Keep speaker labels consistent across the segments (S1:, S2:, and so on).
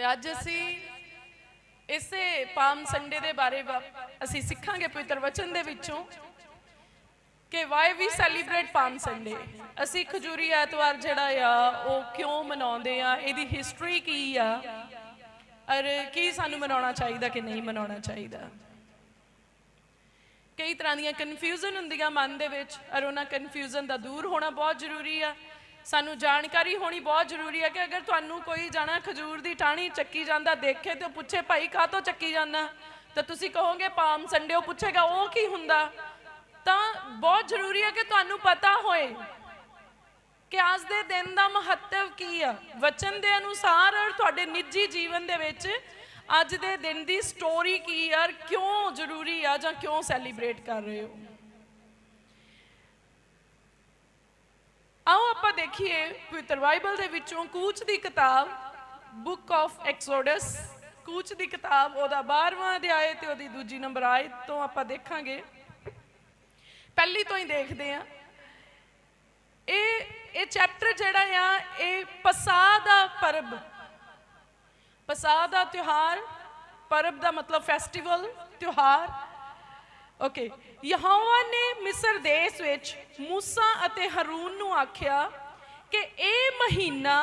S1: ਤੇ ਅੱਜ ਅਸੀਂ ਇਸੇ ਪਾਮ ਸੰਡੇ ਦੇ ਬਾਰੇ ਅਸੀਂ ਸਿੱਖਾਂਗੇ ਪਵਿੱਤਰ ਵਚਨ ਦੇ ਵਿੱਚੋਂ ਕਿ why we celebrate palm Sunday ਅਸੀਂ ਖਜੂਰੀ ਐਤਵਾਰ ਜਿਹੜਾ ਆ, ਉਹ ਕਿਉਂ ਮਨਾਉਂਦੇ ਆ? ਇਹਦੀ ਹਿਸਟਰੀ ਕੀ ਆ? ਔਰ ਕੀ ਸਾਨੂੰ ਮਨਾਉਣਾ ਚਾਹੀਦਾ ਕਿ ਨਹੀਂ ਮਨਾਉਣਾ ਚਾਹੀਦਾ? ਕਈ ਤਰ੍ਹਾਂ ਦੀਆਂ ਕਨਫਿਊਜ਼ਨ ਹੁੰਦੀਆਂ ਮਨ ਦੇ ਵਿੱਚ, ਔਰ ਉਹਨਾਂ ਕਨਫਿਊਜ਼ਨ ਦਾ ਦੂਰ ਹੋਣਾ ਬਹੁਤ ਜ਼ਰੂਰੀ ਆ। ਸਾਨੂੰ ਜਾਣਕਾਰੀ ਹੋਣੀ ਬਹੁਤ ਜ਼ਰੂਰੀ ਹੈ ਕਿ ਅਗਰ ਤੁਹਾਨੂੰ ਕੋਈ ਜਾਣਾ ਖਜੂਰ ਦੀ ਟਾਹਣੀ ਚੱਕੀ ਜਾਂਦਾ, ਦੇਖੇ ਤੇ ਪੁੱਛੇ, ਭਾਈ ਕਾਹ ਤੋਂ ਚੱਕੀ ਜਾਂਦਾ? ਤਾਂ ਤੁਸੀਂ ਕਹੋਗੇ, ਪਾਮ ਸੰਡੇ। ਉਹ ਪੁੱਛੇਗਾ, ਉਹ ਕੀ ਹੁੰਦਾ? ਤਾਂ ਬਹੁਤ ਜ਼ਰੂਰੀ ਹੈ ਕਿ ਤੁਹਾਨੂੰ ਪਤਾ ਹੋਏ ਕਿ ਅੱਜ ਦੇ ਦਿਨ ਦਾ ਮਹੱਤਵ ਕੀ ਆ। ਵਚਨ ਦੇ ਅਨੁਸਾਰ ਔਰ ਤੁਹਾਡੇ ਨਿੱਜੀ ਜੀਵਨ ਦੇ ਵਿੱਚ ਅੱਜ ਦੇ ਦਿਨ ਦੀ ਸਟੋਰੀ ਕੀ ਆ ਔਰ ਕਿਉਂ ਜ਼ਰੂਰੀ ਆ ਜਾਂ ਕਿਉਂ ਸੈਲੀਬ੍ਰੇਟ ਕਰ ਰਹੇ ਹੋ? ਆਓ ਆਪਾਂ ਦੇਖੀਏ ਪਵਿੱਤਰ ਬਾਈਬਲ ਦੇ ਵਿੱਚੋਂ ਕੂਚ ਦੀ ਕਿਤਾਬ ਬੁੱਕ ਆਫ ਐਕਸੋਡਸ ਕੂਚ ਦੀ ਕਿਤਾਬ, ਉਹਦਾ 12ਵਾਂ ਅਧਿਆਇ ਤੇ ਉਹਦੀ ਦੂਜੀ ਨੰਬਰ ਆਇਤ ਤੋਂ ਆਪਾਂ ਦੇਖਾਂਗੇ। ਪਹਿਲੀ ਤੋਂ ਹੀ ਦੇਖਦੇ ਆ ਇਹ ਇਹ ਚੈਪਟਰ ਜਿਹੜਾ ਆ, ਇਹ ਪਸਾ ਦਾ ਪਰਬ। ਪਸਾਹ ਦਾ ਤਿਉਹਾਰ। ਪਰਬ ਦਾ ਮਤਲਬ ਫੈਸਟੀਵਲ ਤਿਉਹਾਰ। ਓਕੇ ਯਹੋਵਾ ਨੇ ਮਿਸਰ ਦੇਸ਼ ਵਿੱਚ ਮੂਸਾ ਅਤੇ ਹਰੂਨ ਨੂੰ ਆਖਿਆ ਕਿ ਇਹ ਮਹੀਨਾ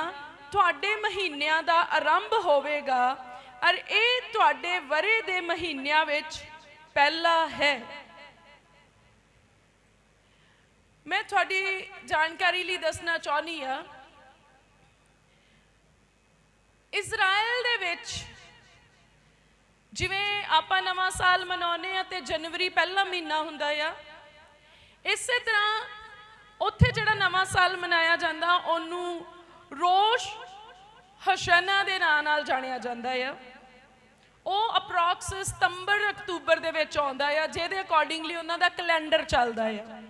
S1: ਤੁਹਾਡੇ ਮਹੀਨਿਆਂ ਦਾ ਆਰੰਭ ਹੋਵੇਗਾ ਔਰ ਇਹ ਤੁਹਾਡੇ ਵਰੇ ਦੇ ਮਹੀਨਿਆਂ ਵਿੱਚ ਪਹਿਲਾ ਹੈ। ਮੈਂ ਤੁਹਾਡੀ ਜਾਣਕਾਰੀ ਲਈ ਦੱਸਣਾ ਚਾਹਨੀ ਆ ਇਜ਼ਰਾਈਲ ਦੇ ਵਿੱਚ ਜਿਵੇਂ ਆਪਾਂ ਨਵਾਂ ਸਾਲ ਮਨਾਉਂਦੇ ਆ ਤੇ ਜਨਵਰੀ ਪਹਿਲਾ ਮਹੀਨਾ ਹੁੰਦਾ ਆ, ਇਸੇ ਤਰ੍ਹਾਂ ਉੱਥੇ ਜਿਹੜਾ ਨਵਾਂ ਸਾਲ ਮਨਾਇਆ ਜਾਂਦਾ, ਉਹਨੂੰ ਰੋਸ਼ ਹਸ਼ਨਾ ਦੇ ਨਾਂ ਨਾਲ ਜਾਣਿਆ ਜਾਂਦਾ ਆ। ਉਹ ਅਪਰੋਕਸ ਸਤੰਬਰ ਅਕਤੂਬਰ ਦੇ ਵਿੱਚ ਆਉਂਦਾ ਆ, ਜਿਹਦੇ ਅਕੋਰਡਿੰਗਲੀ ਉਹਨਾਂ ਦਾ ਕੈਲੰਡਰ ਚੱਲਦਾ ਆ।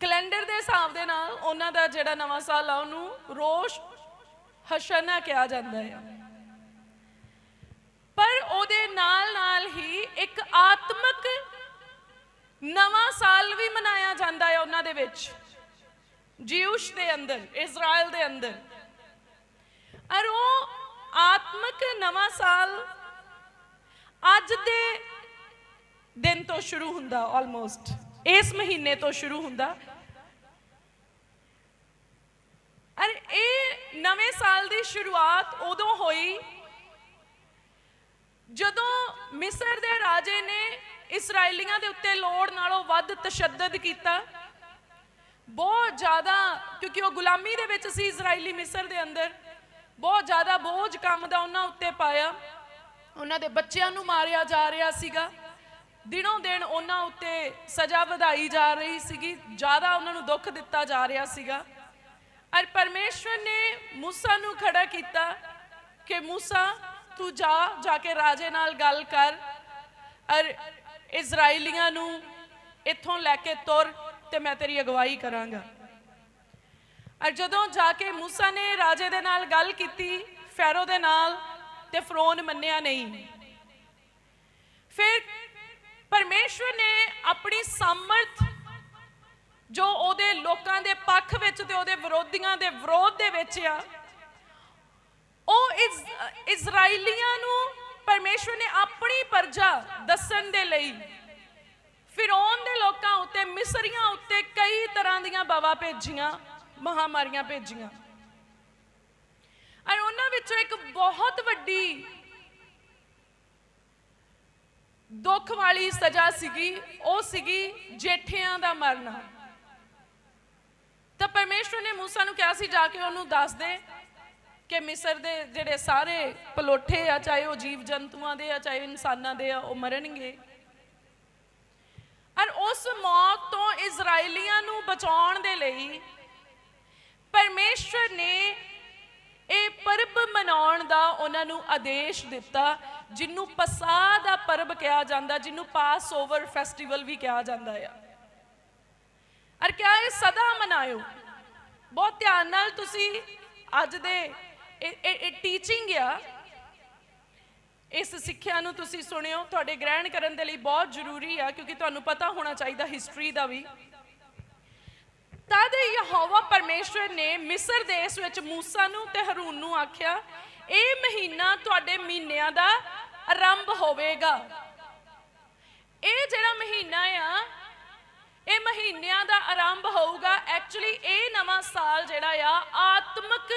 S1: ਕੈਲੰਡਰ ਦੇ ਹਿਸਾਬ ਦੇ ਨਾਲ ਉਹਨਾਂ ਦਾ ਜਿਹੜਾ ਨਵਾਂ ਸਾਲ ਆ, ਉਹਨੂੰ ਰੋਸ਼ ਹਸ਼ਨਾ ਕਿਹਾ ਜਾਂਦਾ ਆ। ਉਹਦੇ ਨਾਲ ਨਾਲ ਹੀ ਇੱਕ ਆਤਮਿਕ ਨਵਾਂ ਸਾਲ ਵੀ ਮਨਾਇਆ ਜਾਂਦਾ ਹੈ ਉਹਨਾਂ ਦੇ ਵਿੱਚ। ਜਿਊਸ਼ ਦੇ ਅੰਦਰ ਇਜ਼ਰਾਈਲ ਦੇ ਅੰਦਰ। ਔਰ ਉਹ ਆਤਮਿਕ ਨਵਾਂ ਸਾਲ ਅੱਜ ਦੇ ਦਿਨ ਤੋਂ ਸ਼ੁਰੂ ਹੁੰਦਾ ਆਲਮੋਸਟ ਇਸ ਮਹੀਨੇ ਤੋਂ ਸ਼ੁਰੂ ਹੁੰਦਾ। ਔਰ ਇਹ ਨਵੇਂ ਸਾਲ ਦੀ ਸ਼ੁਰੂਆਤ ਉਦੋਂ ਹੋਈ ਜਦੋਂ ਮਿਸਰ ਦੇ ਰਾਜੇ ਨੇ ਇਸرائیਲੀਆਂ ਦੇ ਉੱਤੇ ਲੋੜ ਨਾਲੋਂ ਵੱਧ ਤਸ਼ੱਦਦ ਕੀਤਾ, ਬਹੁਤ ਜ਼ਿਆਦਾ, ਕਿਉਂਕਿ ਉਹ ਗੁਲਾਮੀ ਦੇ ਵਿੱਚ ਸੀ ਇਜ਼ਰਾਈਲੀ ਮਿਸਰ ਦੇ ਅੰਦਰ, ਬਹੁਤ ਜ਼ਿਆਦਾ ਬੋਝ ਕੰਮ ਦਾ ਉਹਨਾਂ ਉੱਤੇ ਪਾਇਆ, ਉਹਨਾਂ ਦੇ ਬੱਚਿਆਂ ਨੂੰ ਮਾਰਿਆ ਜਾ ਰਿਹਾ ਸੀਗਾ, ਦਿਨੋਂ ਦਿਨ ਉਹਨਾਂ ਉੱਤੇ ਸਜ਼ਾ ਵਧਾਈ ਜਾ ਰਹੀ ਸੀਗੀ, ਜ਼ਿਆਦਾ ਉਹਨਾਂ ਨੂੰ ਦੁੱਖ ਦਿੱਤਾ ਜਾ ਰਿਹਾ ਸੀਗਾ। ਅਰ ਪਰਮੇਸ਼ਵਰ ਨੇ موسی ਨੂੰ ਖੜਾ ਕੀਤਾ ਕਿ موسی ਤੂੰ ਜਾ ਜਾ ਕੇ ਰਾਜੇ ਨਾਲ ਗੱਲ ਕਰ। ਔਰ ਇਜ਼ਰਾਈਲੀਆਂ ਨੂੰ ਇੱਥੋਂ ਲੈ ਕੇ ਤੁਰ ਤੇ ਮੈਂ ਤੇਰੀ ਅਗਵਾਈ ਕਰਾਂਗਾ। ਔਰ ਜਦੋਂ ਜਾ ਕੇ ਮੂਸਾ ਨੇ ਰਾਜੇ ਦੇ ਨਾਲ ਗੱਲ ਕੀਤੀ, ਫੈਰੋ ਦੇ ਨਾਲ ਤੇ ਫਰੋਨ ਮੰਨਿਆ ਨਹੀਂ। ਫਿਰ ਪਰਮੇਸ਼ਵਰ ਨੇ ਆਪਣੀ ਸਮਰਥ ਜੋ ਉਹਦੇ ਲੋਕਾਂ ਦੇ ਪੱਖ ਵਿੱਚ ਤੇ ਉਹਦੇ ਵਿਰੋਧੀਆਂ ਦੇ ਵਿਰੋਧ ਦੇ ਵਿੱਚ ਆ ਉਹ ਇਸ ਇਜ਼ਰਾਈਲੀਆਂ ਨੂੰ ਪਰਮੇਸ਼ਵਰ ਨੇ ਆਪਣੀ ਪਰਜਾ ਦੱਸਣ ਦੇ ਲਈ ਫਿਰੌਨ ਦੇ ਲੋਕਾਂ ਉੱਤੇ, ਮਿਸਰੀਆਂ ਉੱਤੇ ਕਈ ਤਰ੍ਹਾਂ ਦੀਆਂ ਬਵਾ ਭੇਜੀਆਂ, ਮਹਾਮਾਰੀਆਂ ਭੇਜੀਆਂ। ਔਰ ਉਹਨਾਂ ਵਿੱਚੋਂ ਇੱਕ ਬਹੁਤ ਵੱਡੀ ਦੁੱਖ ਵਾਲੀ ਸਜ਼ਾ ਸੀਗੀ, ਉਹ ਸੀਗੀ ਜੇਠਿਆਂ ਦਾ ਮਰਨਾ। ਤਾਂ ਪਰਮੇਸ਼ਵਰ ਨੇ ਮੂਸਾ ਨੂੰ ਕਿਹਾ ਸੀ, ਜਾ ਕੇ ਉਹਨੂੰ ਦੱਸ ਦੇ। ਕਿ ਮਿਸਰ ਦੇ ਜਿਹੜੇ ਸਾਰੇ ਪਲੋਠੇ ਆ, ਚਾਹੇ ਉਹ ਜੀਵ ਜੰਤੂਆਂ ਦੇ ਆ, ਚਾਹੇ ਇਨਸਾਨਾਂ ਦੇ ਆ, ਉਹ ਮਰਨਗੇ। ਔਰ ਉਸ ਮੌਤ ਤੋਂ ਇਜ਼ਰਾਈਲੀਆਂ ਨੂੰ ਬਚਾਉਣ ਦੇ ਲਈ ਪਰਮੇਸ਼ਵਰ ਨੇ ਇਹ ਪਰਬ ਮਨਾਉਣ ਦਾ ਉਹਨਾਂ ਨੂੰ ਆਦੇਸ਼ ਦਿੱਤਾ, ਜਿਹਨੂੰ ਪਸਾਹ ਦਾ ਪਰਬ ਕਿਹਾ ਜਾਂਦਾ, ਜਿਹਨੂੰ ਪਾਸ ਓਵਰ ਫੈਸਟੀਵਲ ਵੀ ਕਿਹਾ ਜਾਂਦਾ ਆ। ਔਰ ਕਿਹਾ ਇਹ ਸਦਾ ਮਨਾਇਓ? ਬਹੁਤ ਧਿਆਨ ਨਾਲ ਤੁਸੀਂ ਅੱਜ ਦੇ ਇਹ ਇਹ ਟੀਚਿੰਗ ਆ। ਇਸ ਸਿੱਖਿਆ ਨੂੰ ਤੁਸੀਂ ਸੁਣਿਓ, ਤੁਹਾਡੇ ਗ੍ਰਹਿਣ ਕਰਨ ਦੇ ਲਈ ਬਹੁਤ ਜ਼ਰੂਰੀ ਆ, ਕਿਉਂਕਿ ਤੁਹਾਨੂੰ ਪਤਾ ਹੋਣਾ ਚਾਹੀਦਾ ਹਿਸਟਰੀ ਦਾ ਵੀ। ਤਦ ਯਹੋਵਾ ਪਰਮੇਸ਼ਵਰ ਨੇ ਮਿਸਰ ਦੇਸ਼ ਵਿੱਚ ਮੂਸਾ ਨੂੰ ਤੇ ਹਰੂਨ ਨੂੰ ਆਖਿਆ, ਇਹ ਮਹੀਨਾ ਤੁਹਾਡੇ ਮਹੀਨਿਆਂ ਦਾ ਆਰੰਭ ਹੋਵੇਗਾ। ਇਹ ਜਿਹੜਾ ਮਹੀਨਾ ਆ, ਇਹ ਮਹੀਨਿਆਂ ਦਾ ਆਰੰਭ ਹੋਊਗਾ। ਐਕਚੁਅਲੀ ਇਹ ਨਵਾਂ ਸਾਲ ਜਿਹੜਾ ਆ, ਆਤਮਿਕ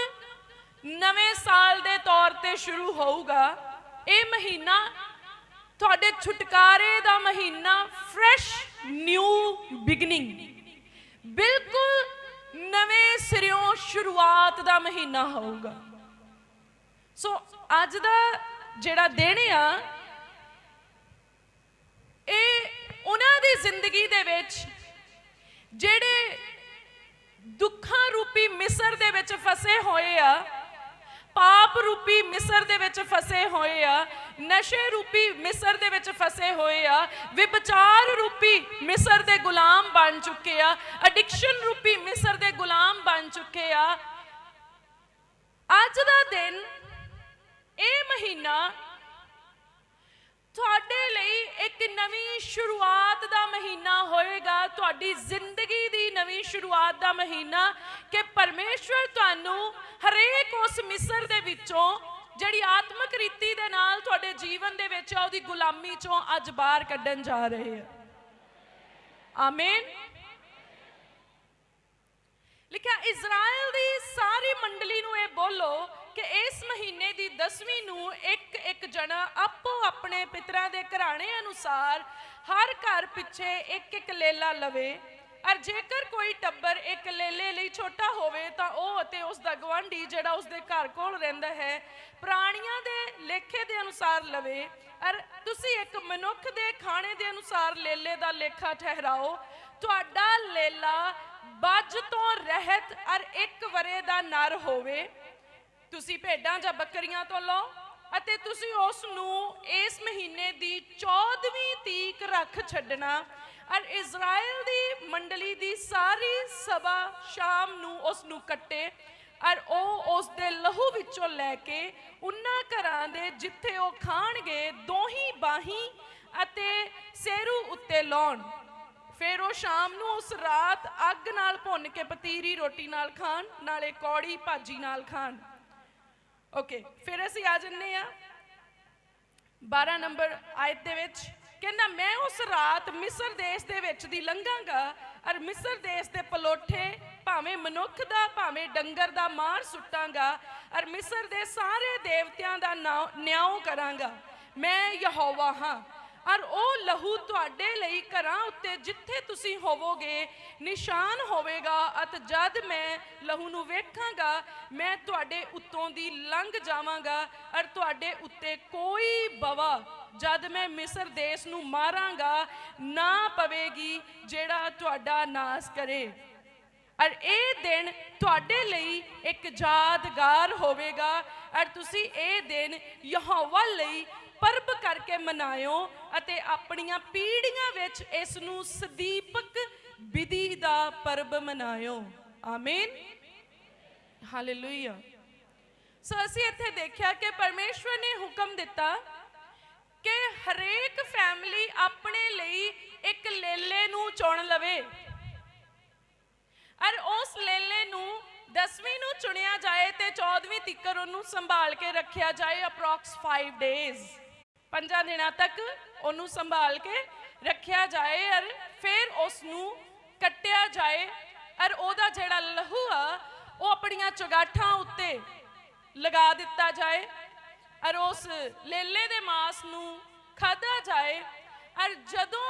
S1: ਨਵੇਂ ਸਾਲ ਦੇ ਤੌਰ ਤੇ ਸ਼ੁਰੂ ਹੋਊਗਾ। ਇਹ ਮਹੀਨਾ ਤੁਹਾਡੇ ਛੁਟਕਾਰੇ ਦਾ ਮਹੀਨਾ ਫਰੈਸ਼ ਨਿਊ ਬਿਗਨਿੰਗ ਬਿਲਕੁਲ ਨਵੇਂ ਸਿਰਿਓਂ ਸ਼ੁਰੂਆਤ ਦਾ ਮਹੀਨਾ ਹੋਊਗਾ। ਸੋ ਅੱਜ ਦਾ ਜਿਹੜਾ ਦਿਨ ਆ, ਇਹ ਉਹਨਾਂ ਦੀ ਜ਼ਿੰਦਗੀ ਦੇ ਵਿੱਚ ਜਿਹੜੇ ਦੁੱਖਾਂ ਰੂਪੀ ਮਿਸਰ ਦੇ ਵਿੱਚ ਫਸੇ ਹੋਏ ਆ ਪਾਪ ਰੂਪੀ ਮਿਸਰ ਦੇ ਵਿੱਚ ਫਸੇ ਹੋਏ ਆ, ਨਸ਼ੇ ਰੂਪੀ ਮਿਸਰ ਦੇ ਵਿੱਚ ਫਸੇ ਹੋਏ ਆ, ਵਿਭਚਾਰ ਰੂਪੀ ਮਿਸਰ ਦੇ ਗੁਲਾਮ ਬਣ ਚੁੱਕੇ ਆ ਐਡਿਕਸ਼ਨ ਰੂਪੀ ਮਿਸਰ ਦੇ ਗੁਲਾਮ ਬਣ ਚੁੱਕੇ ਆ। ਅੱਜ ਦਾ ਦਿਨ, ਇਹ ਮਹੀਨਾ ਤੁਹਾਡੇ ਲਈ ਇੱਕ ਨਵੀਂ ਸ਼ੁਰੂਆਤ ਦਾ ਮਹੀਨਾ ਹੋਏਗਾ। ਤੁਹਾਡੀ ਜ਼ਿੰਦਗੀ ਦੀ ਨਵੀਂ ਸ਼ੁਰੂਆਤ ਦਾ ਮਹੀਨਾ ਕਿ ਪਰਮੇਸ਼ਵਰ ਤੁਹਾਨੂੰ ਹਰੇਕ ਉਸ ਮਿਸਰ ਦੇ ਵਿੱਚੋਂ ਜਿਹੜੀ ਆਤਮਿਕ ਰੀਤੀ ਦੇ ਨਾਲ ਤੁਹਾਡੇ ਜੀਵਨ ਦੇ ਵਿੱਚ ਆ, ਉਹਦੀ ਗੁਲਾਮੀ ਚੋਂ ਅੱਜ ਬਾਹਰ ਕੱਢਣ ਜਾ ਰਹੇ ਆ। ਆਮੀਨ। ਲਿਖਿਆ ਇਜ਼ਰਾਈਲ ਦੀ ਸਾਰੀ ਮੰਡਲੀ ਨੂੰ ਇਹ ਬੋਲੋ ਕਿ ਇਸ ਮਹੀਨੇ ਦੀ 10ਵੀਂ ਨੂੰ ਇੱਕ ਇੱਕ ਜਣਾ ਆਪੋ ਆਪਣੇ ਪਿਤਰਾਂ ਦੇ ਘਰਾਣੇ ਅਨੁਸਾਰ ਹਰ ਘਰ ਪਿੱਛੇ ਇੱਕ ਇੱਕ ਲੇਲਾ ਲਵੇ। ਔਰ ਜੇਕਰ ਕੋਈ ਟੱਬਰ ਇੱਕ ਲੇਲੇ ਲਈ ਛੋਟਾ ਹੋਵੇ ਤਾਂ ਉਹ ਅਤੇ ਉਸ ਦਾ ਗਵਾਂਢੀ ਜਿਹੜਾ ਉਸ ਦੇ ਘਰ ਕੋਲ ਰਹਿੰਦਾ ਹੈ, ਪ੍ਰਾਣੀਆਂ ਦੇ ਲੇਖੇ ਦੇ ਅਨੁਸਾਰ ਲਵੇ। ਔਰ ਤੁਸੀਂ ਇੱਕ ਮਨੁੱਖ ਦੇ ਖਾਣੇ ਦੇ ਅਨੁਸਾਰ ਲੇਲੇ ਦਾ ਲੇਖਾ ਠਹਿਰਾਓ। ਤੁਹਾਡਾ ਲੇਲਾ ਬੱਜ ਤੋਂ ਰਹਿਤ ਔਰ ਇੱਕ ਵਰੇ ਦਾ ਨਰ ਹੋਵੇ। ਤੁਸੀਂ ਭੇਡਾਂ ਜਾਂ ਬੱਕਰੀਆਂ ਤੋਂ ਲਓ ਅਤੇ ਤੁਸੀਂ ਉਸ ਨੂੰ ਇਸ ਮਹੀਨੇ ਦੀ 14ਵੀਂ ਤੀਕ ਰੱਖ ਛੱਡਣਾ। ਔਰ ਇਜ਼ਰਾਈਲ ਦੀ ਮੰਡਲੀ ਦੀ ਸਾਰੀ ਸਭਾ ਸ਼ਾਮ ਨੂੰ ਉਸ ਨੂੰ ਕੱਟੇ ਔਰ ਉਹ ਉਸ ਦੇ ਲਹੂ ਵਿੱਚੋਂ ਲੈ ਕੇ ਉਹਨਾਂ ਘਰਾਂ ਦੇ ਜਿੱਥੇ ਉਹ ਖਾਣਗੇ ਦੋਹੀ ਬਾਹੀ ਅਤੇ ਸੇਰੂ ਉੱਤੇ ਲਾਉਣ। ਫਿਰ ਉਹ ਸ਼ਾਮ ਨੂੰ ਉਸ ਰਾਤ ਅੱਗ ਨਾਲ ਭੁੰਨ ਕੇ ਪਤੀਰੀ ਰੋਟੀ ਨਾਲ ਖਾਣ, ਨਾਲੇ ਕੌੜੀ ਭਾਜੀ ਨਾਲ ਖਾਣ। ਓਕੇ ਫਿਰ ਅਸੀਂ ਆ ਜੰਨੇ ਆ। 12 ਨੰਬਰ ਆਇਤ ਦੇ ਵਿੱਚ ਕਹਿੰਦਾ, ਮੈਂ ਉਸ ਰਾਤ ਮਿਸਰ ਦੇਸ਼ ਦੇ ਵਿੱਚ ਦੀ ਲੰਘਾਂਗਾ ਔਰ ਮਿਸਰ ਦੇਸ਼ ਦੇ ਪਲੋਠੇ ਭਾਵੇਂ ਮਨੁੱਖ ਦਾ, ਭਾਵੇਂ ਡੰਗਰ ਦਾ ਮਾਰ ਸੁੱਟਾਂਗਾ ਔਰ ਮਿਸਰ ਦੇ ਸਾਰੇ ਦੇਵਤਿਆਂ ਦਾ ਨਾਉ- ਨਿਆਂ ਕਰਾਂਗਾ। ਮੈਂ ਯਹੋਵਾ ਹਾਂ। ਔਰ ਉਹ ਲਹੂ ਤੁਹਾਡੇ ਲਈ ਘਰਾਂ ਉੱਤੇ ਜਿੱਥੇ ਤੁਸੀਂ ਹੋਵੋਗੇ ਨਿਸ਼ਾਨ ਹੋਵੇਗਾ, ਅਤੇ ਜਦ ਮੈਂ ਲਹੂ ਨੂੰ ਵੇਖਾਂਗਾ, ਮੈਂ ਤੁਹਾਡੇ ਉੱਤੋਂ ਦੀ ਲੰਘ ਜਾਵਾਂਗਾ ਔਰ ਤੁਹਾਡੇ ਉੱਤੇ ਕੋਈ ਬਵਾ ਜਦ ਮੈਂ ਮਿਸਰ ਦੇਸ਼ ਨੂੰ ਮਾਰਾਂਗਾ, ਨਾ ਪਵੇਗੀ ਜਿਹੜਾ ਤੁਹਾਡਾ ਨਾਸ ਕਰੇ। ਔਰ ਇਹ ਦਿਨ ਤੁਹਾਡੇ ਲਈ ਇੱਕ ਯਾਦਗਾਰ ਹੋਵੇਗਾ ਔਰ ਤੁਸੀਂ ਇਹ ਦਿਨ ਯਹੋਵਾ ਲਈ ਪਰਬ ਕਰਕੇ ਮਨਾਇਓ ਅਤੇ ਆਪਣੀਆਂ ਪੀੜ੍ਹੀਆਂ ਵਿੱਚ ਇਸ ਨੂੰ ਸਦੀਪਕ ਵਿਧੀ ਦਾ ਪਰਬ ਮਨਾਇਓ। ਆਮੀਨ। ਹਾਲੇਲੂਇਆ। ਸੋ ਅਸੀਂ ਇੱਥੇ ਦੇਖਿਆ ਕਿ ਪਰਮੇਸ਼ਵਰ ਨੇ ਹੁਕਮ ਦਿੱਤਾ ਕਿ ਹਰੇਕ ਫੈਮਿਲੀ ਆਪਣੇ ਲਈ ਇੱਕ ਲੇਲੇ ਨੂੰ ਚੁਣ ਲਵੇ। ਔਰ ਉਸ ਲੇਲੇ ਨੂੰ 10ਵੀਂ ਨੂੰ ਚੁਣਿਆ ਜਾਏ ਤੇ 14ਵੀਂ ਤੀਕਰ ਉਹਨੂੰ ਸੰਭਾਲ ਕੇ ਰੱਖਿਆ ਜਾਏ ਅਪਰੋਕਸ 5 ਡੇਜ਼ ਪੰਜਾਂ ਦਿਨਾਂ ਤੱਕ ਉਹਨੂੰ ਸੰਭਾਲ ਕੇ ਰੱਖਿਆ ਜਾਏ ਔਰ ਫਿਰ ਉਸ ਨੂੰ ਕੱਟਿਆ ਜਾਏ। ਔਰ ਉਹਦਾ ਜਿਹੜਾ ਲਹੂ ਆ, ਉਹ ਆਪਣੀਆਂ ਚੁਗਾਠਾਂ ਉੱਤੇ ਲਗਾ ਦਿੱਤਾ ਜਾਏ ਔਰ ਉਸ ਲੇਲੇ ਦੇ ਮਾਸ ਨੂੰ ਖਾਧਾ ਜਾਏ। ਔਰ ਜਦੋਂ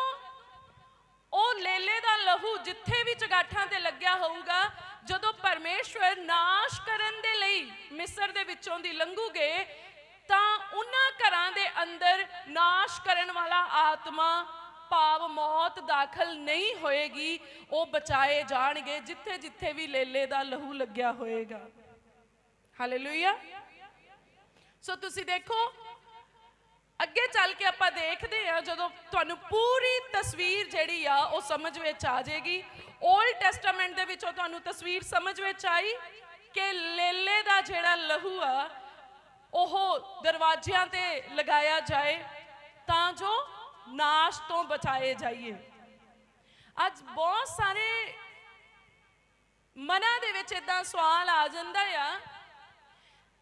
S1: ਉਹ ਲੇਲੇ ਦਾ ਲਹੂ ਜਿੱਥੇ ਵੀ ਚਗਾਠਾਂ ਤੇ ਲੱਗਿਆ ਹੋਊਗਾ, ਜਦੋਂ ਪਰਮੇਸ਼ਵਰ ਨਾਸ਼ ਕਰਨ ਦੇ ਲਈ ਮਿਸਰ ਦੇ ਵਿੱਚੋਂ ਦੀ ਲੰਘੂਗੇ ਤਾਂ ਉਹਨਾਂ ਘਰਾਂ ਦੇ ਅੰਦਰ ਨਾਸ਼ ਕਰਨ ਵਾਲਾ ਆਤਮਾ ਭਾਵ ਮੌਤ ਦਾਖਲ ਨਹੀਂ ਹੋਏਗੀ, ਉਹ ਬਚਾਏ ਜਾਣਗੇ ਜਿੱਥੇ ਜਿੱਥੇ ਵੀ ਲੇਲੇ ਦਾ ਲਹੂ ਲੱਗਿਆ ਹੋਏਗਾ। ਹਾਲੇਲੂਇਆ ਸੋ ਤੁਸੀਂ ਦੇਖੋ, ਅੱਗੇ ਚੱਲ ਕੇ ਆਪਾਂ ਦੇਖਦੇ ਆ ਜਦੋਂ ਤੁਹਾਨੂੰ ਪੂਰੀ ਤਸਵੀਰ ਜਿਹੜੀ ਆ, ਉਹ ਸਮਝ ਵਿੱਚ ਆ ਜਾਏਗੀ। 올ਡ ਟੈਸਟਾਮੈਂਟ ਦੇ ਵਿੱਚੋਂ ਤੁਹਾਨੂੰ ਤਸਵੀਰ ਸਮਝ ਵਿੱਚ ਆਈ ਕਿ ਲੇਲੇ ਦਾ ਜਿਹੜਾ ਲਹੂ ਆ ਉਹ ਦਰਵਾਜ਼ਿਆਂ ਤੇ ਲਗਾਇਆ ਜਾਏ ਤਾਂ ਜੋ ਨਾਸ਼ ਤੋਂ ਬਚਾਏ ਜਾਈਏ। ਅੱਜ ਬਹੁਤ ਸਾਰੇ ਮਨਾਂ ਦੇ ਵਿੱਚ ਇਦਾਂ ਸਵਾਲ ਆ ਜਾਂਦਾ ਆ,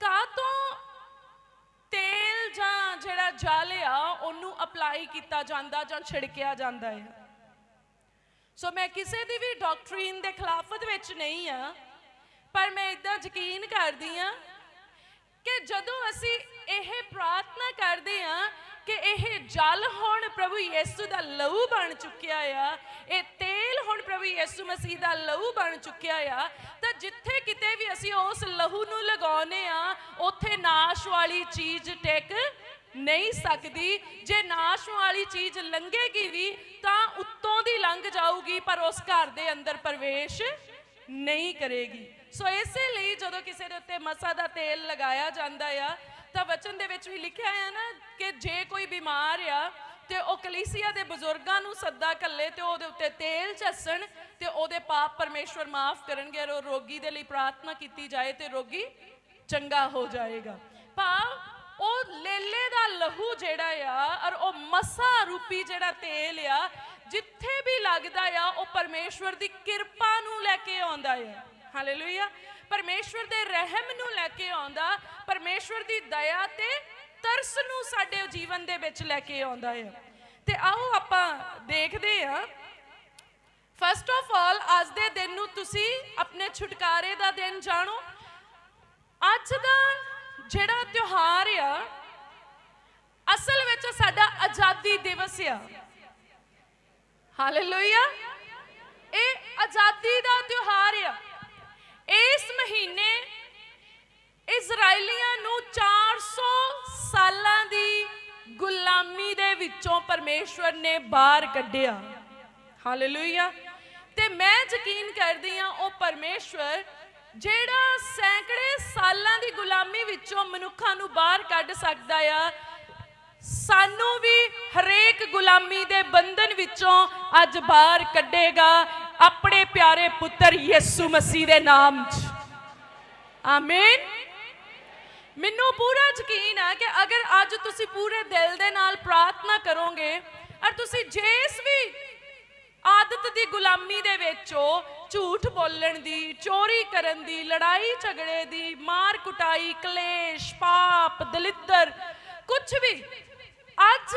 S1: ਕਾਹ ਤੋਂ ਤੇਲ ਜਾਂ ਜਿਹੜਾ ਜਲ ਆ, ਉਹਨੂੰ ਅਪਲਾਈ ਕੀਤਾ ਜਾਂਦਾ ਜਾਂ ਛਿੜਕਿਆ ਜਾਂਦਾ ਹੈ ਸੋ ਮੈਂ ਕਿਸੇ ਦੀ ਵੀ ਡਾਕਟਰੀਨ ਦੇ ਖਿਲਾਫਤ ਵਿੱਚ ਨਹੀਂ ਆ, ਪਰ ਮੈਂ ਇਦਾਂ ਯਕੀਨ ਕਰਦੀ ਆ ਕਿ ਜਦੋਂ ਅਸੀਂ ਇਹ ਪ੍ਰਾਰਥਨਾ ਕਰਦੇ ਹਾਂ ਕਿ ਇਹ ਜਲ ਹੁਣ ਪ੍ਰਭੂ ਯਿਸੂ ਦਾ ਲਹੂ ਬਣ ਚੁੱਕਿਆ ਆ, ਇਹ ਤੇਲ ਹੁਣ ਪ੍ਰਭੂ ਯਿਸੂ ਮਸੀਹ ਦਾ ਲਹੂ ਬਣ ਚੁੱਕਿਆ ਆ, ਤਾਂ ਜਿੱਥੇ ਕਿਤੇ ਵੀ ਅਸੀਂ ਉਸ ਲਹੂ ਨੂੰ ਲਗਾਉਨੇ ਆ ਉੱਥੇ ਨਾਸ਼ ਵਾਲੀ ਚੀਜ਼ ਟਿਕ ਨਹੀਂ ਸਕਦੀ। ਜੇ ਨਾਸ਼ ਵਾਲੀ ਚੀਜ਼ ਲੰਘੇਗੀ ਵੀ, ਤਾਂ ਉੱਤੋਂ ਦੀ ਲੰਘ ਜਾਊਗੀ, ਪਰ ਉਸ ਘਰ ਦੇ ਅੰਦਰ ਪ੍ਰਵੇਸ਼ ਨਹੀਂ ਕਰੇਗੀ। ਸੋ ਇਸੇ ਲਈ ਜਦੋਂ ਕਿਸੇ ਦੇ ਉੱਤੇ ਮਸਾ ਦਾ ਤੇਲ ਲਗਾਇਆ ਜਾਂਦਾ ਆ, ਤਾਂ ਵਚਨ ਦੇ ਵਿੱਚ ਵੀ ਲਿਖਿਆ ਆ ਨਾ ਕਿ ਜੇ ਕੋਈ ਬਿਮਾਰ ਆ, ਤੇ ਉਹ ਕਲੀਸਿਆ ਦੇ ਬਜ਼ੁਰਗਾਂ ਨੂੰ ਸੱਦਾ ਕੱਲੇ ਤੇ ਉਹਦੇ ਉੱਤੇ ਤੇਲ ਚੱਸਣ ਤੇ ਉਹਦੇ ਪਾਪ ਪਰਮੇਸ਼ਵਰ ਮਾਫ ਕਰਨਗੇ ਔਰ ਉਹ ਰੋਗੀ ਦੇ ਲਈ ਪ੍ਰਾਰਥਨਾ ਕੀਤੀ ਜਾਏ ਤੇ ਰੋਗੀ ਚੰਗਾ ਹੋ ਜਾਏਗਾ। ਭਾਵ ਉਹ ਲੇਲੇ ਦਾ ਲਹੂ ਜਿਹੜਾ ਆ ਔਰ ਉਹ ਮਸਾ ਰੂਪੀ ਜਿਹੜਾ ਤੇਲ ਆ, ਜਿੱਥੇ ਵੀ ਲੱਗਦਾ ਆ, ਉਹ ਪਰਮੇਸ਼ਵਰ ਦੀ ਕਿਰਪਾ ਨੂੰ ਲੈ ਕੇ ਆਉਂਦਾ ਆ। ਹਾਲੇਲੂਇਆ ਪਰਮੇਸ਼ਵਰ ਦੇ ਰਹਿਮ ਨੂੰ ਲੈ ਕੇ ਆਉਂਦਾ, ਪਰਮੇਸ਼ਵਰ ਦੀ ਦਇਆ ਤੇ ਤਰਸ ਨੂੰ ਸਾਡੇ ਜੀਵਨ ਦੇ ਵਿੱਚ ਲੈ ਕੇ ਆਉਂਦਾ ਆ ਤੇ ਆਓ ਆਪਾਂ ਦੇਖਦੇ ਆ ਫਸਟ ਆਫ ਆਲ ਅੱਜ ਦੇ ਦਿਨ ਨੂੰ ਤੁਸੀਂ ਆਪਣੇ ਛੁਟਕਾਰੇ ਦਾ ਦਿਨ ਜਾਣੋ। ਅੱਜ ਦਾ ਜਿਹੜਾ ਤਿਉਹਾਰ ਆ, ਅਸਲ ਵਿੱਚ ਸਾਡਾ ਆਜ਼ਾਦੀ ਦਿਵਸ ਆ। ਹਾਲੇਲੂਇਆ ਇਹ ਆਜ਼ਾਦੀ ਦਾ ਤਿਉਹਾਰ ਆ। ਇਸ ਮਹੀਨੇ ਇਜ਼ਰਾਈਲੀਆਂ ਨੂੰ 400 ਸਾਲਾਂ ਦੀ ਗੁਲਾਮੀ ਦੇ ਵਿੱਚੋਂ ਪਰਮੇਸ਼ਵਰ ਨੇ ਬਾਹਰ ਕੱਢਿਆ। ਹਾਲੇਲੂਇਆ ਤੇ ਮੈਂ ਯਕੀਨ ਕਰਦੀ ਹਾਂ, ਉਹ ਪਰਮੇਸ਼ਵਰ ਜਿਹੜਾ ਸੈਂਕੜੇ ਸਾਲਾਂ ਦੀ ਗੁਲਾਮੀ ਵਿੱਚੋਂ ਮਨੁੱਖਾਂ ਨੂੰ ਬਾਹਰ ਕੱਢ ਸਕਦਾ ਆ, ਸਾਨੂੰ ਵੀ ਹਰੇਕ ਗੁਲਾਮੀ ਦੇ ਬੰਧਨ ਵਿੱਚੋਂ ਅੱਜ ਬਾਹਰ ਕੱਢੇਗਾ। ਆਪਣੇ ਪਿਆਰੇ ਪੁੱਤਰ ਯਿਸੂ ਮਸੀਹ ਦੇ ਨਾਮ 'ਚ। ਆਮੀਨ ਮੈਨੂੰ ਪੂਰਾ ਯਕੀਨ ਹੈ ਕਿ ਅਗਰ ਅੱਜ ਤੁਸੀਂ ਪੂਰੇ ਦਿਲ ਦੇ ਨਾਲ ਪ੍ਰਾਰਥਨਾ ਕਰੋਗੇ ਔਰ ਤੁਸੀਂ ਜਿਸ ਵੀ ਆਦਤ ਦੀ ਗੁਲਾਮੀ ਦੇ ਵਿੱਚੋਂ ਝੂਠ ਬੋਲਣ ਦੀ, ਚੋਰੀ ਕਰਨ ਦੀ, ਲੜਾਈ ਝਗੜੇ ਦੀ, ਮਾਰ ਕੁਟਾਈ, ਕਲੇਸ਼, ਪਾਪ, ਦਲਿੱਦਰ ਕੁਝ ਵੀ, ਅੱਜ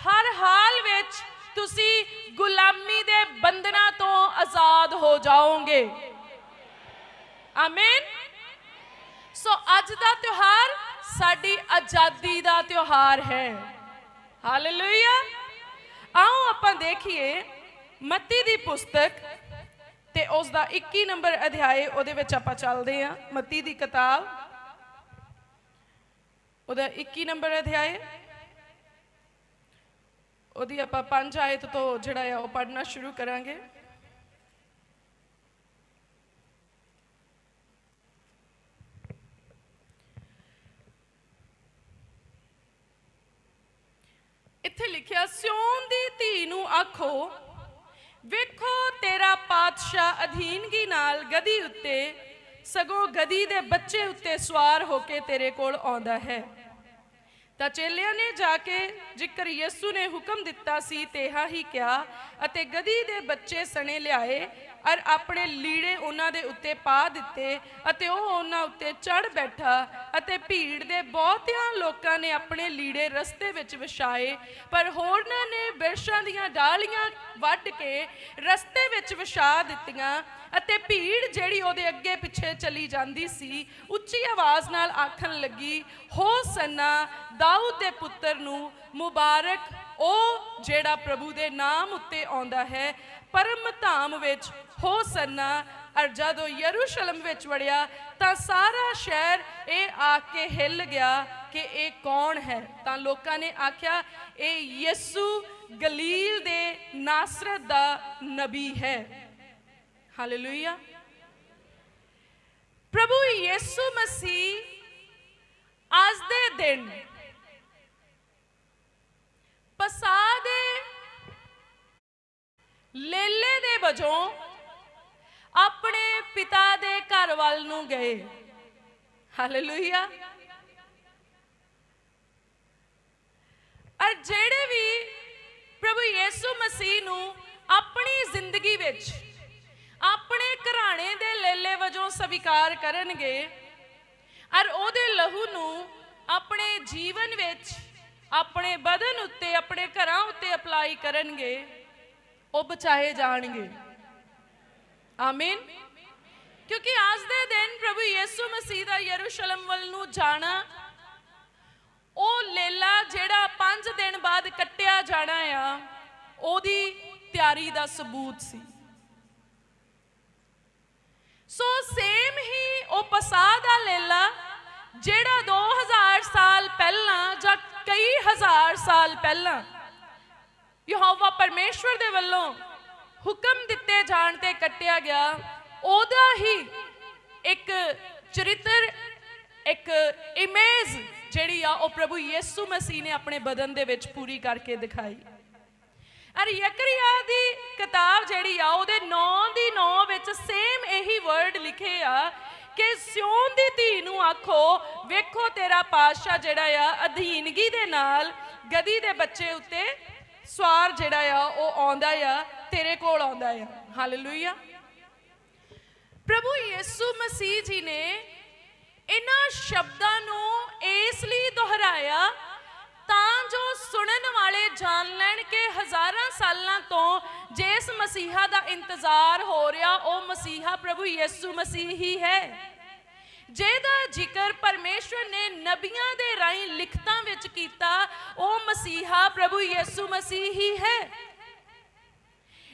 S1: ਹਰ ਹਾਲ ਵਿੱਚ ਤੁਸੀਂ ਗੁਲਾਮੀ ਦੇ ਬੰਧਨਾਂ ਤੋਂ ਆਜ਼ਾਦ ਹੋ ਜਾਓਗੇ। ਆਮੀਨ ਸੋ ਅੱਜ ਦਾ ਤਿਉਹਾਰ ਸਾਡੀ ਆਜ਼ਾਦੀ ਦਾ ਤਿਉਹਾਰ ਹੈ। ਹਾਲੇਲੂਇਆ ਆਓ ਆਪਾਂ ਦੇਖੀਏ ਮੱਤੀ ਦੀ ਪੁਸਤਕ ਤੇ ਉਸ ਦਾ 21 ਨੰਬਰ ਅਧਿਆਏ, ਉਹਦੇ ਵਿੱਚ ਆਪਾਂ ਚੱਲਦੇ ਹਾਂ। ਮੱਤੀ ਦੀ ਕਿਤਾਬ, ਉਹਦਾ 21 ਨੰਬਰ ਅਧਿਆਏ। ਉਹਦੀ ਆਪਾਂ ਪੰਜ ਆਇਤ ਤੋਂ ਜਿਹੜਾ ਆ ਉਹ ਪੜ੍ਹਨਾ ਸ਼ੁਰੂ ਕਰਾਂਗੇ। ਇੱਥੇ ਲਿਖਿਆ ਸਿਉਨ ਦੀ ਧੀ ਨੂੰ ਆਖੋ, ਵੇਖੋ ਤੇਰਾ ਪਾਤਸ਼ਾਹ ਅਧੀਨਗੀ ਨਾਲ ਗਦੀ ਉੱਤੇ, ਸਗੋਂ ਗਦੀ ਦੇ ਬੱਚੇ ਉੱਤੇ ਸਵਾਰ ਹੋ ਕੇ ਤੇਰੇ ਕੋਲ ਆਉਂਦਾ ਹੈ। ਤਾਂ ਚੇਲਿਆਂ ਨੇ ਜਾ ਕੇ ਜਿਕਰ ਯਿਸੂ ਨੇ ਹੁਕਮ ਦਿੱਤਾ ਸੀ, ਤੇਹਾ ਹੀ ਕਿਹਾ ਅਤੇ ਗਦੀ ਦੇ ਬੱਚੇ ਸਣੇ ਲਿਆਏ ਔਰ ਆਪਣੇ ਲੀੜੇ ਉਹਨਾਂ ਦੇ ਉੱਤੇ ਪਾ ਦਿੱਤੇ ਅਤੇ ਉਹ ਉਹਨਾਂ ਉੱਤੇ ਚੜ ਬੈਠਾ ਅਤੇ ਭੀੜ ਦੇ ਬਹੁਤਿਆਂ ਲੋਕਾਂ ਨੇ ਆਪਣੇ ਲੀੜੇ ਰਸਤੇ ਵਿੱਚ ਵਿਛਾਏ, ਪਰ ਹੋਰਨਾਂ ਨੇ ਬਿਰਸ਼ਾਂ ਦੀਆਂ ਡਾਲੀਆਂ ਵੱਢ ਕੇ ਰਸਤੇ ਵਿੱਚ ਵਿਛਾ ਦਿੱਤੀਆਂ ਅਤੇ ਭੀੜ ਜਿਹੜੀ ਉਹਦੇ ਅੱਗੇ ਪਿੱਛੇ ਚਲੀ ਜਾਂਦੀ ਸੀ, ਉੱਚੀ ਆਵਾਜ਼ ਨਾਲ ਆਖਣ ਲੱਗੀ, ਹੋ ਸੰਨਾ ਦਾਊਦ ਦੇ ਪੁੱਤਰ ਨੂੰ ਮੁਬਾਰਕ, ਉਹ ਜਿਹੜਾ ਪ੍ਰਭੂ ਦੇ ਨਾਮ ਉੱਤੇ ਆਉਂਦਾ ਹੈ ਪਰਮ ਧਾਮ ਵਿੱਚ ਹੋ ਸੰਨਾ। ਅਰ ਜਦੋਂ ਯਰੂਸ਼ਲਮ ਵਿੱਚ ਵੜਿਆ, ਤਾਂ ਸਾਰਾ ਸ਼ਹਿਰ ਇਹ ਆ ਕੇ ਹਿੱਲ ਗਿਆ ਕਿ ਇਹ ਕੌਣ ਹੈ? ਤਾਂ ਲੋਕਾਂ ਨੇ ਆਖਿਆ, ਇਹ ਯਿਸੂ ਗਲੀਲ ਦੇ ਨਾਸਰਤ ਦਾ ਨਬੀ ਹੈ। ਹਾਲੇਲੂਇਆ। ਪ੍ਰਭੂ ਯਿਸੂ ਮਸੀਹ ਅੱਜ ਦੇ ਦਿਨ ਪਸਾ ਦੇ ਲੇਲੇ ਦੇ ਵਜੋਂ ਆਪਣੇ ਪਿਤਾ ਦੇ ਘਰ ਵੱਲ ਨੂੰ ਗਏ। ਹਾਲੇਲੂਇਆ ਔਰ ਜਿਹੜੇ ਵੀ ਪ੍ਰਭੂ ਯਿਸੂ ਮਸੀਹ ਨੂੰ ਆਪਣੀ ਜ਼ਿੰਦਗੀ ਵਿੱਚ, ਆਪਣੇ ਘਰਾਣੇ ਦੇ ਲੇਲੇ ਵਜੋਂ ਸਵੀਕਾਰ ਕਰਨਗੇ, ਔਰ ਉਹਦੇ ਲਹੂ ਨੂੰ ਆਪਣੇ ਜੀਵਨ ਵਿੱਚ, ਆਪਣੇ ਬਦਨ ਉੱਤੇ, ਆਪਣੇ ਘਰਾਂ ਉੱਤੇ ਅਪਲਾਈ ਕਰਨਗੇ ਉਹ ਬਚਾਏ ਜਾਣਗੇ। ਆਮੀਨ। ਕਿਉਂਕਿ ਅੱਜ ਦੇ ਦਿਨ ਪ੍ਰਭੂ ਯਿਸੂ ਮਸੀਹ ਦਾ ਯਰੂਸ਼ਲਮ ਵੱਲ ਨੂੰ ਜਾਣਾ, ਉਹ ਲੇਲਾ ਜਿਹੜਾ 5 ਦਿਨ ਬਾਅਦ ਕੱਟਿਆ ਜਾਣਾ ਆ, ਉਹਦੀ ਤਿਆਰੀ ਦਾ ਸਬੂਤ ਸੀ। ਸੋ ਸੇਮ ਹੀ ਉਹ ਪਸਾਹ ਦਾ ਲੇਲਾ, ਜਿਹੜਾ 2000 ਸਾਲ ਪਹਿਲਾਂ ਜਾਂ ਕਈ ਹਜ਼ਾਰ ਸਾਲ ਪਹਿਲਾਂ ਯਹੋਵਾ ਪਰਮੇਸ਼ਵਰ ਦੇ ਵੱਲੋਂ ਹੁਕਮ ਦਿੱਤੇ ਜਾਣ ਤੇ ਕੱਟਿਆ ਗਿਆ। ਉਹਦਾ ਹੀ ਇੱਕ ਚਰਿੱਤਰ, ਇੱਕ ਇਮੇਜ ਜਿਹੜੀ ਆ ਉਹ ਪ੍ਰਭੂ ਯਿਸੂ ਮਸੀਹ ਨੇ ਆਪਣੇ ਬਦਨ ਦੇ ਵਿੱਚ ਪੂਰੀ ਕਰਕੇ ਦਿਖਾਈ। ਅਰ ਯਕਰੀਆ ਦੀ ਕਿਤਾਬ ਜਿਹੜੀ ਆ, ਉਹਦੇ 9 ਦੀ 9 ਵਿੱਚ ਸੇਮ ਇਹੀ ਵਰਡ ਲਿਖੇ ਆ ਕਿ ਸਿਉਨ ਦੀ ਧੀ ਨੂੰ ਆਖੋ, ਵੇਖੋ ਤੇਰਾ ਪਾਤਸ਼ਾਹ ਜਿਹੜਾ ਆ, ਅਧੀਨਗੀ ਦੇ ਨਾਲ ਗਦੀ ਦੇ ਬੱਚੇ ਉੱਤੇ ਸਵਾਰ ਜਿਹੜਾ ਆ, ਉਹ ਆਉਂਦਾ ਆ, ਤੇਰੇ ਕੋਲ ਆਉਂਦਾ ਆ। ਹਾਲੇਲੂਇਆ ਪ੍ਰਭੂ ਯਿਸੂ ਮਸੀਹ ਜੀ ਨੇ ਇਹਨਾਂ ਸ਼ਬਦਾਂ ਨੂੰ ਇਸ ਲਈ ਦੁਹਰਾਇਆ ਤਾਂ ਜੋ ਸੁਣਨ ਵਾਲੇ, ਜਾਣ ਲੈਣ ਕਿ ਹਜ਼ਾਰਾਂ ਸਾਲਾਂ ਤੋਂ ਜਿਸ ਮਸੀਹਾ ਦਾ ਇੰਤਜ਼ਾਰ ਹੋ ਰਿਹਾ, ਉਹ ਮਸੀਹਾ ਪ੍ਰਭੂ ਯਿਸੂ ਮਸੀਹ ਹੀ ਹੈ। ਜਿਹਦਾ ਜ਼ਿਕਰ ਪਰਮੇਸ਼ਵਰ ਨੇ ਨਬੀਆਂ ਦੇ ਰਾਹੀਂ ਲਿਖਤਾਂ ਵਿੱਚ ਕੀਤਾ, ਉਹ ਮਸੀਹਾ ਪ੍ਰਭੂ ਯਿਸੂ ਮਸੀਹ ਹੀ ਹੈ।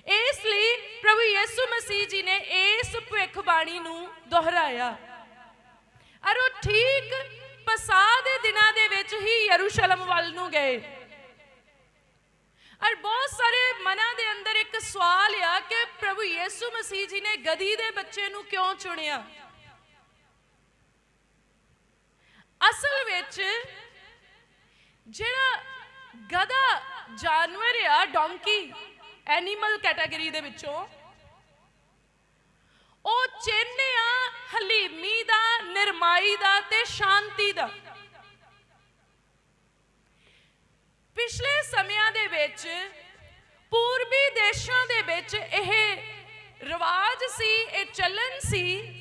S1: ਇਸ ਲਈ ਪ੍ਰਭੂ ਯਿਸੂ ਮਸੀਹ ਜੀ ਨੇ ਇਸ ਭਵਿੱਖਬਾਣੀ ਨੂੰ ਦੁਹਰਾਇਆ। ਅਰ ਉਹ ਠੀਕ ਪਸਾਹ ਦੇ ਦਿਨਾਂ ਦੇ ਵਿੱਚ ਹੀ ਯਰੂਸ਼ਲਮ ਵੱਲ ਨੂੰ ਗਏ। ਅਰ ਬਹੁਤ ਸਾਰੇ ਮਨਾਂ ਦੇ ਅੰਦਰ ਇੱਕ ਸਵਾਲ ਆ ਕਿ ਪ੍ਰਭੂ ਯਿਸੂ ਮਸੀਹ ਜੀ ਨੇ ਗਦੀ ਦੇ ਬੱਚੇ ਨੂੰ ਕਿਉਂ ਚੁਣਿਆ? ਅਸਲ ਵਿੱਚ ਜਿਹੜਾ ਗਧਾ ਜਾਨਵਰ ਆ ਡੋਂਕੀ ਐਨੀਮਲ ਕੈਟਾਗਰੀ ਦੇ ਵਿੱਚੋਂ, ਉਹ ਚਿੰਨ੍ਹ ਆ, ਹਲੀਮੀ ਦਾ, ਨਿਰਮਾਈ ਦਾ ਤੇ ਸ਼ਾਂਤੀ ਦਾ। ਪਿਛਲੇ ਸਮਿਆਂ ਦੇ ਵਿੱਚ, ਪੂਰਬੀ ਦੇਸ਼ਾਂ ਦੇ ਵਿੱਚ ਇਹ ਰਿਵਾਜ ਸੀ, ਇਹ ਚੱਲਣ ਸੀ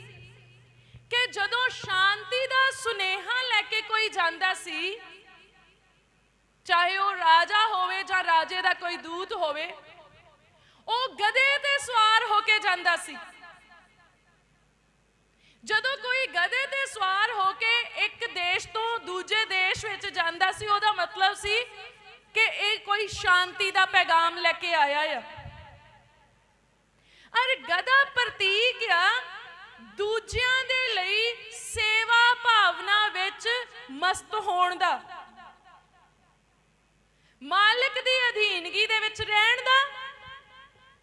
S1: ਕਿ ਜਦੋਂ ਸ਼ਾਂਤੀ ਦਾ ਸੁਨੇਹਾ ਲੈ ਕੇ ਕੋਈ ਜਾਂਦਾ ਸੀ, ਚਾਹੇ ਉਹ ਰਾਜਾ ਹੋਵੇ ਜਾਂ ਰਾਜੇ ਦਾ ਕੋਈ ਦੂਤ ਹੋਵੇ, ਉਹ ਗਧੇ ਤੇ ਸਵਾਰ ਹੋ ਕੇ ਜਾਂਦਾ ਸੀ। ਜਦੋਂ ਕੋਈ ਗਧੇ ਤੇ ਸਵਾਰ ਹੋ ਕੇ ਇੱਕ ਦੇਸ਼ ਤੋਂ ਦੂਜੇ ਦੇਸ਼ ਵਿੱਚ ਜਾਂਦਾ ਸੀ, ਉਹਦਾ ਮਤਲਬ ਸੀ ਕਿ ਇਹ ਕੋਈ ਸ਼ਾਂਤੀ ਦਾ ਪੈਗਾਮ ਲੈ ਕੇ ਆਇਆ ਆ। ਅਰ ਗਧਾ ਪ੍ਰਤੀਕ ਆ ਦੂਜਿਆਂ ਦੇ ਲਈ ਸੇਵਾ ਭਾਵਨਾ ਵਿੱਚ ਮਸਤ ਹੋਣ ਦਾ। ਮਾਲਕ ਦੀ ਅਧੀਨਗੀ ਦੇ ਵਿੱਚ ਰਹਿਣ ਦਾ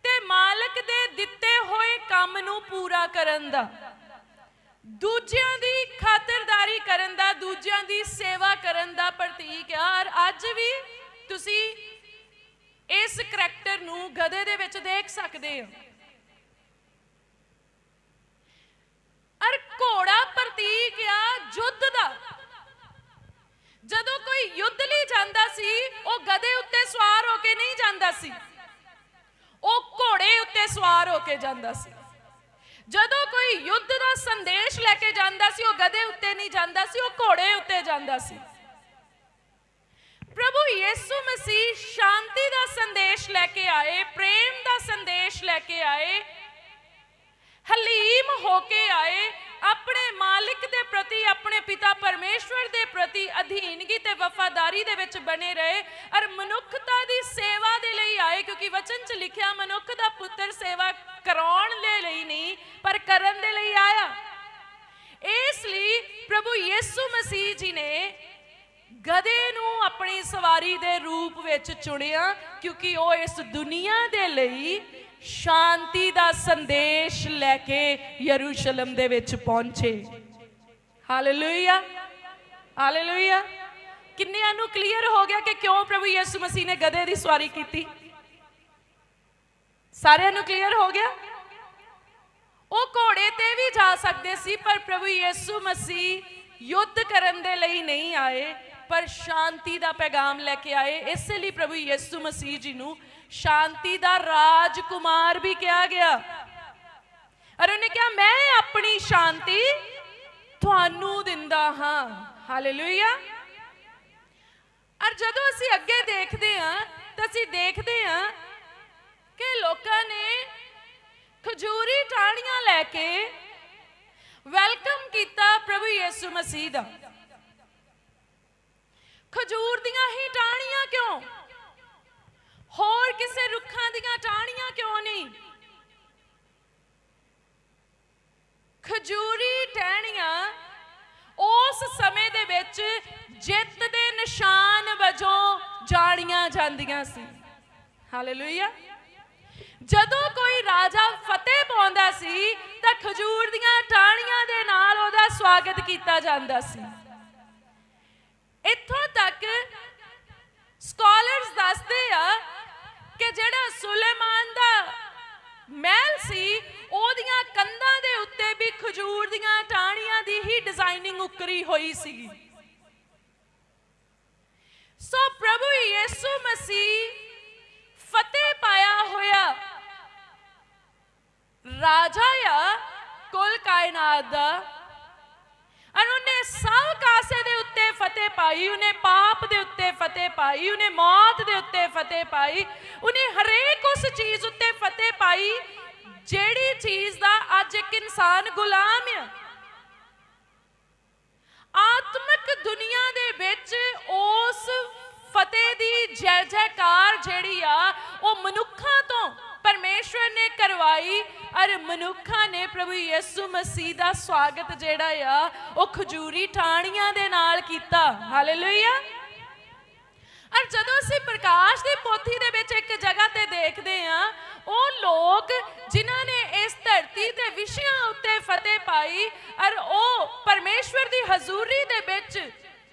S1: ਤੇ ਮਾਲਕ ਦੇ ਦਿੱਤੇ ਹੋਏ ਕੰਮ ਨੂੰ ਪੂਰਾ ਕਰਨ ਦਾ। ਦੂਜਿਆਂ ਦੀ ਖਾਤਰਦਾਰੀ ਕਰਨ ਦਾ, ਦੂਜਿਆਂ ਦੀ ਸੇਵਾ ਕਰਨ ਦਾ ਪ੍ਰਤੀਕ ਹੈ ਔਰ ਅੱਜ ਵੀ ਤੁਸੀਂ ਇਸ ਕਰੈਕਟਰ ਨੂੰ ਗਧੇ ਦੇ ਵਿੱਚ ਦੇਖ ਸਕਦੇ ਹੋ। ਔਰ ਘੋੜਾ ਪ੍ਰਤੀਕ ਆ ਯੁੱਧ ਦਾ। ਜਦੋਂ ਕੋਈ ਯੁੱਧ ਲਈ ਜਾਂਦਾ ਸੀ, ਉਹ ਗਧੇ ਉੱਤੇ ਸਵਾਰ ਹੋ ਕੇ ਨਹੀਂ ਜਾਂਦਾ ਸੀ। ਉਹ ਘੋੜੇ ਉੱਤੇ ਸਵਾਰ ਹੋ ਕੇ ਜਾਂਦਾ ਸੀ। ਜਦੋਂ ਕੋਈ ਯੁੱਧ ਦਾ ਸੰਦੇਸ਼ ਲੈ ਕੇ ਜਾਂਦਾ ਸੀ, ਉਹ ਗਧੇ ਉੱਤੇ ਨਹੀਂ ਜਾਂਦਾ ਸੀ, ਉਹ ਘੋੜੇ ਉੱਤੇ ਜਾਂਦਾ ਸੀ। ਪ੍ਰਭੂ ਯਿਸੂ ਮਸੀਹ ਸ਼ਾਂਤੀ ਦਾ ਸੰਦੇਸ਼ ਲੈ ਕੇ ਆਏ, ਪ੍ਰੇਮ ਦਾ ਸੰਦੇਸ਼ ਲੈ ਕੇ ਆਏ ਹਲੀਮ ਹੋ ਕੇ ਆਏ, ਆਪਣੇ ਮਾਲਿਕ ਦੇ ਪ੍ਰਤੀ, ਆਪਣੇ ਪਿਤਾ ਪਰਮੇਸ਼ਵਰ ਦੇ ਪ੍ਰਤੀ ਅਧੀਨਗੀ ਤੇ ਵਫਾਦਾਰੀ ਦੇ ਵਿੱਚ ਬਣੇ ਰਹੇ ਔਰ ਮਨੁੱਖਤਾ ਦੀ ਸੇਵਾ ਦੇ ਲਈ ਆਏ, ਕਿਉਂਕਿ ਵਚਨ 'ਚ ਲਿਖਿਆ, ਮਨੁੱਖ ਦਾ ਪੁੱਤਰ ਸੇਵਾ ਕਰਾਉਣ ਦੇ ਲਈ ਨਹੀਂ, ਪਰ ਕਰਨ ਦੇ ਲਈ ਆਇਆ। ਇਸ ਲਈ ਪ੍ਰਭੂ ਯਿਸੂ ਮਸੀਹ ਜੀ ਨੇ ਗਧੇ ਨੂੰ ਆਪਣੀ ਸਵਾਰੀ ਦੇ ਰੂਪ ਵਿੱਚ ਚੁਣਿਆ, ਕਿਉਂਕਿ ਉਹ ਇਸ ਦੁਨੀਆ ਦੇ ਲਈ ਸ਼ਾਂਤੀ ਦਾ ਸੰਦੇਸ਼ ਲੈ ਕੇ ਯਰੂਸ਼ਲਮ ਦੇ ਵਿੱਚ ਪਹੁੰਚੇ। ਹਾਲੇਲੂਇਆ ਹਾਲੇਲੂਇਆ ਕਿੰਨਿਆਂ ਨੂੰ ਕਲੀਅਰ ਹੋ ਗਿਆ ਕਿ ਕਿਉਂ ਪ੍ਰਭੂ ਯਿਸੂ ਮਸੀਹ ਨੇ ਗਧੇ ਦੀ ਸਵਾਰੀ ਕੀਤੀ? ਸਾਰਿਆਂ ਨੂੰ ਕਲੀਅਰ ਹੋ ਗਿਆ? ਉਹ ਘੋੜੇ ਤੇ ਵੀ ਜਾ ਸਕਦੇ ਸੀ, ਪਰ ਪ੍ਰਭੂ ਯਿਸੂ ਮਸੀਹ ਯੁੱਧ ਕਰਨ ਦੇ ਲਈ ਨਹੀਂ ਆਏ, ਪਰ ਸ਼ਾਂਤੀ ਦਾ ਪੈਗਾਮ ਲੈ ਕੇ ਆਏ। ਇਸੇ ਲਈ ਪ੍ਰਭੂ ਯਿਸੂ ਮਸੀਹ ਜੀ ਨੂੰ ਸ਼ਾਂਤੀ ਦਾ ਰਾਜਕੁਮਾਰ ਵੀ ਕਿਹਾ ਗਿਆ। ਅਰ ਉਹਨੇ ਕਿਹਾ, ਮੈਂ ਆਪਣੀ ਸ਼ਾਂਤੀ ਤੁਹਾਨੂੰ ਦਿੰਦਾ ਹਾਂ। ਹਾਲੇਲੂਇਆ ਔਰ ਜਦੋਂ ਅਸੀਂ ਅੱਗੇ ਦੇਖਦੇ ਹਾਂ, ਤਾਂ ਅਸੀਂ ਦੇਖਦੇ ਹਾਂ ਕਿ ਲੋਕਾਂ ਨੇ ਖਜੂਰੀ ਟਾਹਣੀਆਂ ਲੈ ਕੇ ਵੈਲਕਮ ਕੀਤਾ ਪ੍ਰਭੂ ਯਿਸੂ ਮਸੀਹ ਦਾ। ਖਜੂਰ ਦੀਆਂ ਹੀ ਟਾਹਣੀਆਂ ਕਿਉਂ ਹੋਰ ਕਿਸੇ ਰੁੱਖਾਂ ਦੀਆਂ ਟਾਹਣੀਆਂ ਕਿਉਂ ਨਹੀਂ ਖਜੂਰੀ ਟਹਿਣੀਆਂ ਉਸ ਸਮੇਂ ਦੇ ਵਿੱਚ ਜਿੱਤ ਦੇ ਨਿਸ਼ਾਨ ਵਜੋਂ ਜਾਣੀਆਂ ਜਾਂਦੀਆਂ ਸੀ। ਹਾਲੇਲੂਇਆ ਜਦੋਂ ਕੋਈ ਰਾਜਾ ਫਤਿਹ ਪਾਉਂਦਾ ਸੀ, ਤਾਂ ਖਜੂਰ ਦੀਆਂ ਟਾਹਣੀਆਂ ਦੇ ਨਾਲ ਉਹਦਾ ਸਵਾਗਤ ਕੀਤਾ ਜਾਂਦਾ ਸੀ। ਇੱਥੋਂ ਤੱਕ ਸਕਾਲਰਸ ਦੱਸਦੇ ਆ ਕਿ ਜਿਹੜਾ ਸੁਲੇਮਾਨ ਦਾ ਮਹਿਲ ਸੀ, ਉਹਦੀਆਂ ਕੰਧਾਂ ਦੇ ਉੱਤੇ ਵੀ ਖਜੂਰ ਦੀਆਂ ਟਾਹਣੀਆਂ ਦੀ ਹੀ ਡਿਜ਼ਾਈਨਿੰਗ ਉਕਰੀ ਹੋਈ ਸੀਗੀ ਪ੍ਰਭੂ ਯਿਸੂ ਮਸੀਹ ਫਤਿਹ ਪਾਇਆ ਹੋਇਆ ਰਾਜਾ ਆ ਕੁੱਲ ਕਾਇਨਾਤ ਦਾ ਉਹਨੇ ਸਭ ਕਾਸੇ ਦੇ ਉੱਤੇ ਫਤਿਹ ਪਾਈ, ਉਹਨੇ ਪਾਪ ਦੇ ਉੱਤੇ ਫਤਿਹ ਪਾਈ, ਉਹਨੇ ਮੌਤ ਦੇ ਉੱਤੇ ਫਤਿਹ ਪਾਈ, ਉਹਨੇ ਹਰੇਕ ਉਸ ਚੀਜ਼ ਉੱਤੇ ਫਤਿਹ ਪਾਈ, ਜਿਹੜੀ ਚੀਜ਼ ਦਾ ਅੱਜ ਇੱਕ ਇਨਸਾਨ ਗੁਲਾਮ ਆ। ਆਤਮਿਕ ਦੁਨੀਆ ਦੇ ਵਿੱਚ ਉਸ ਫਤਿਹ ਦੀ ਜੈ ਜੈਕਾਰ ਜਿਹੜੀ ਆ, ਉਹ ਮਨੁੱਖਾਂ ਤੋਂ ਪਰਮੇਸ਼ਵਰ ਨੇ ਕਰਵਾਈ ਔਰ ਮਨੁੱਖਾਂ ਨੇ ਪ੍ਰਭੂ ਯਿਸੂ ਮਸੀਹ ਦਾ ਸਵਾਗਤ ਜਿਹੜਾ ਆ, ਉਹ ਖਜੂਰੀ ਟਾਹਣੀਆਂ ਦੇ ਨਾਲ ਕੀਤਾ। ਹਾਲੇਲੂਇਆ ਔਰ ਜਦੋਂ ਅਸੀਂ ਪ੍ਰਕਾਸ਼ ਦੀ ਪੋਥੀ ਦੇ ਵਿੱਚ ਇੱਕ ਜਗ੍ਹਾ ਤੇ ਦੇਖਦੇ ਹਾਂ, ਉਹ ਲੋਕ ਜਿਨ੍ਹਾਂ ਨੇ ਇਸ ਧਰਤੀ ਤੇ ਵਿਸ਼ਿਆਂ ਉੱਤੇ ਫਤਿਹ ਪਾਈ ਔਰ ਉਹ ਪਰਮੇਸ਼ਵਰ ਦੀ ਹਜ਼ੂਰੀ ਦੇ ਵਿੱਚ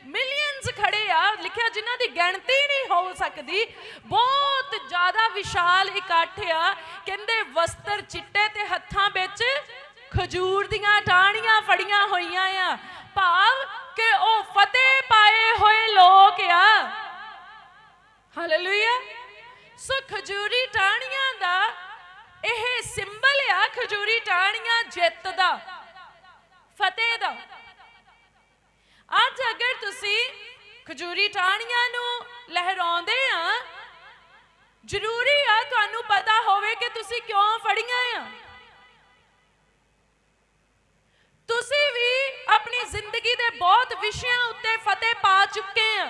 S1: ਮਿਲੀਅਨਸ ਖੜੇ ਆ, ਲਿਖਿਆ ਜਿਨ੍ਹਾਂ ਦੀ ਗਿਣਤੀ ਨਹੀਂ ਹੋ ਸਕਦੀ, ਬਹੁਤ ਜ਼ਿਆਦਾ ਵਿਸ਼ਾਲ ਇਕੱਠ ਆ। ਕਹਿੰਦੇ ਵਸਤਰ ਚਿੱਟੇ ਤੇ ਹੱਥਾਂ ਵਿੱਚ ਖਜੂਰ ਦੀਆਂ ਟਾਹਣੀਆਂ ਫੜੀਆਂ ਹੋਈਆਂ ਆ। ਭਾਵ ਕਿ ਉਹ ਫਤਿਹ ਪਾਏ ਹੋਏ ਲੋਕ ਆ। ਹਾਲੇਲੂਇਆ ਸੋ ਖਜੂਰੀ ਟਾਹਣੀਆਂ ਦਾ, ਇਹ ਸਿੰਬਲ ਆ, ਖਜੂਰੀ ਟਾਹਣੀਆਂ ਜਿੱਤ ਦਾ, ਫਤਿਹ ਦਾ ਅੱਜ ਅਗਰ ਤੁਸੀਂ ਖਜੂਰੀ ਟਾਹਣੀਆਂ ਨੂੰ ਲਹਿਰਾਉਂਦੇ ਆ। ਜ਼ਰੂਰੀ ਆ ਤੁਹਾਨੂੰ ਪਤਾ ਹੋਵੇ ਕਿ ਤੁਸੀਂ ਕਿਉਂ ਫੜੀਆਂ ਆ। ਤੁਸੀਂ ਵੀ ਆਪਣੀ ਜ਼ਿੰਦਗੀ ਦੇ ਬਹੁਤ ਵਿਸ਼ਿਆਂ ਉੱਤੇ ਫਤਿਹ ਪਾ ਚੁੱਕੇ ਆ।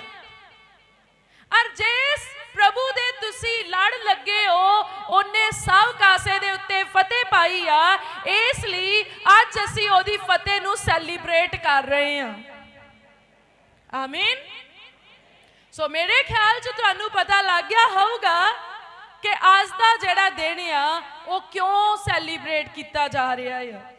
S1: ਔਰ ਜਿਸ ਪ੍ਰਭੂ ਦੇ ਤੁਸੀਂ ਲੜ ਲੱਗੇ ਹੋ, ਉਹਨੇ ਸਭ ਕਾਸੇ ਦੇ ਉੱਤੇ ਫਤਿਹ ਪਾਈ ਆ। ਇਸ ਲਈ ਅੱਜ ਅਸੀਂ ਉਹਦੀ ਫਤਿਹ ਨੂੰ ਸੈਲੀਬ੍ਰੇਟ ਕਰ ਰਹੇ ਹਾਂ ਆਮੀਨ। ਸੋ ਮੇਰੇ ਖਿਆਲ 'ਚ ਤੁਹਾਨੂੰ ਪਤਾ ਲੱਗ ਗਿਆ ਹੋਊਗਾ ਕਿ ਅੱਜ ਦਾ ਜਿਹੜਾ ਦਿਨ ਆ, ਉਹ ਕਿਉਂ ਸੈਲੀਬ੍ਰੇਟ ਕੀਤਾ ਜਾ ਰਿਹਾ ਹੈ